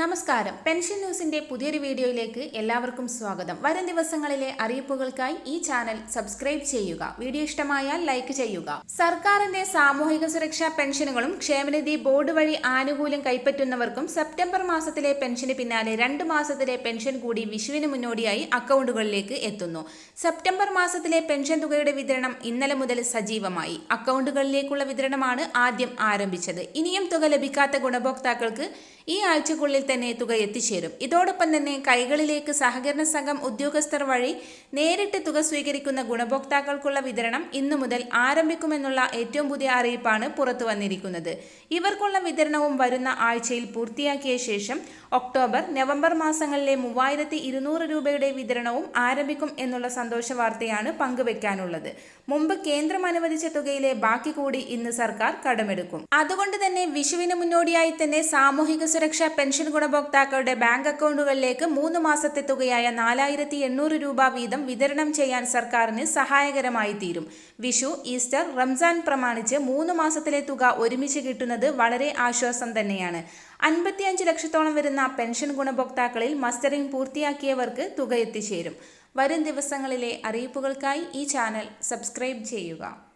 നമസ്കാരം. പെൻഷൻ ന്യൂസിന്റെ പുതിയൊരു വീഡിയോയിലേക്ക് എല്ലാവർക്കും സ്വാഗതം. വരും ദിവസങ്ങളിലെ അറിയിപ്പുകൾക്കായി ഈ ചാനൽ സബ്സ്ക്രൈബ് ചെയ്യുക. വീഡിയോ ഇഷ്ടമായാൽ ലൈക്ക് ചെയ്യുക. സർക്കാരിന്റെ സാമൂഹിക സുരക്ഷാ പെൻഷനുകളും ക്ഷേമനിധി ബോർഡ് വഴി ആനുകൂല്യം കൈപ്പറ്റുന്നവർക്കും സെപ്റ്റംബർ മാസത്തിലെ പെൻഷന് പിന്നാലെ രണ്ട് മാസത്തിലെ പെൻഷൻ കൂടി വിഷുവിന് മുന്നോടിയായി അക്കൗണ്ടുകളിലേക്ക് എത്തുന്നു. സെപ്റ്റംബർ മാസത്തിലെ പെൻഷൻ തുകയുടെ വിതരണം ഇന്നലെ മുതൽ സജീവമായി. അക്കൗണ്ടുകളിലേക്കുള്ള വിതരണമാണ് ആദ്യം ആരംഭിച്ചത്. ഇനിയും തുക ലഭിക്കാത്ത ഗുണഭോക്താക്കൾക്ക് ഈ ആഴ്ചക്കുള്ളിൽ തന്നെ തുക എത്തിച്ചേരും. ഇതോടൊപ്പം തന്നെ കൈകളിലേക്ക് സഹകരണ സംഘം ഉദ്യോഗസ്ഥർ വഴി നേരിട്ട് തുക സ്വീകരിക്കുന്ന ഗുണഭോക്താക്കൾക്കുള്ള വിതരണം ഇന്നു മുതൽ ആരംഭിക്കുമെന്നുള്ള ഏറ്റവും പുതിയ അറിയിപ്പാണ് പുറത്തു വന്നിരിക്കുന്നത്. ഇവർക്കുള്ള വിതരണവും വരുന്ന ആഴ്ചയിൽ പൂർത്തിയാക്കിയ ശേഷം ഒക്ടോബർ നവംബർ മാസങ്ങളിലെ മൂവായിരത്തി ഇരുന്നൂറ് രൂപയുടെ വിതരണവും ആരംഭിക്കും എന്നുള്ള സന്തോഷ വാർത്തയാണ് പങ്കുവെക്കാനുള്ളത്. മുമ്പ് കേന്ദ്രം അനുവദിച്ച തുകയിലെ ബാക്കി കൂടി ഇന്ന് സർക്കാർ കടമെടുക്കും. അതുകൊണ്ട് തന്നെ വിഷുവിന് മുന്നോടിയായി തന്നെ സാമൂഹിക സുരക്ഷാ പെൻഷൻ ഗുണഭോക്താക്കളുടെ ബാങ്ക് അക്കൗണ്ടുകളിലേക്ക് മൂന്ന് മാസത്തെ തുകയായ നാലായിരത്തി എണ്ണൂറ് രൂപ വീതം വിതരണം ചെയ്യാൻ സർക്കാരിന് സഹായകരമായി തീരും. വിഷു ഈസ്റ്റർ റംസാൻ പ്രമാണിച്ച് മൂന്ന് മാസത്തിലെ തുക ഒരുമിച്ച് കിട്ടുന്നത് വളരെ ആശ്വാസം തന്നെയാണ്. അൻപത്തിയഞ്ച് ലക്ഷത്തോളം വരുന്ന പെൻഷൻ ഗുണഭോക്താക്കളിൽ മസ്റ്ററിംഗ് പൂർത്തിയാക്കിയവർക്ക് തുക എത്തിച്ചേരും. വരും ദിവസങ്ങളിലെ അറിയിപ്പുകൾക്കായി ഈ ചാനൽ സബ്സ്ക്രൈബ് ചെയ്യുക.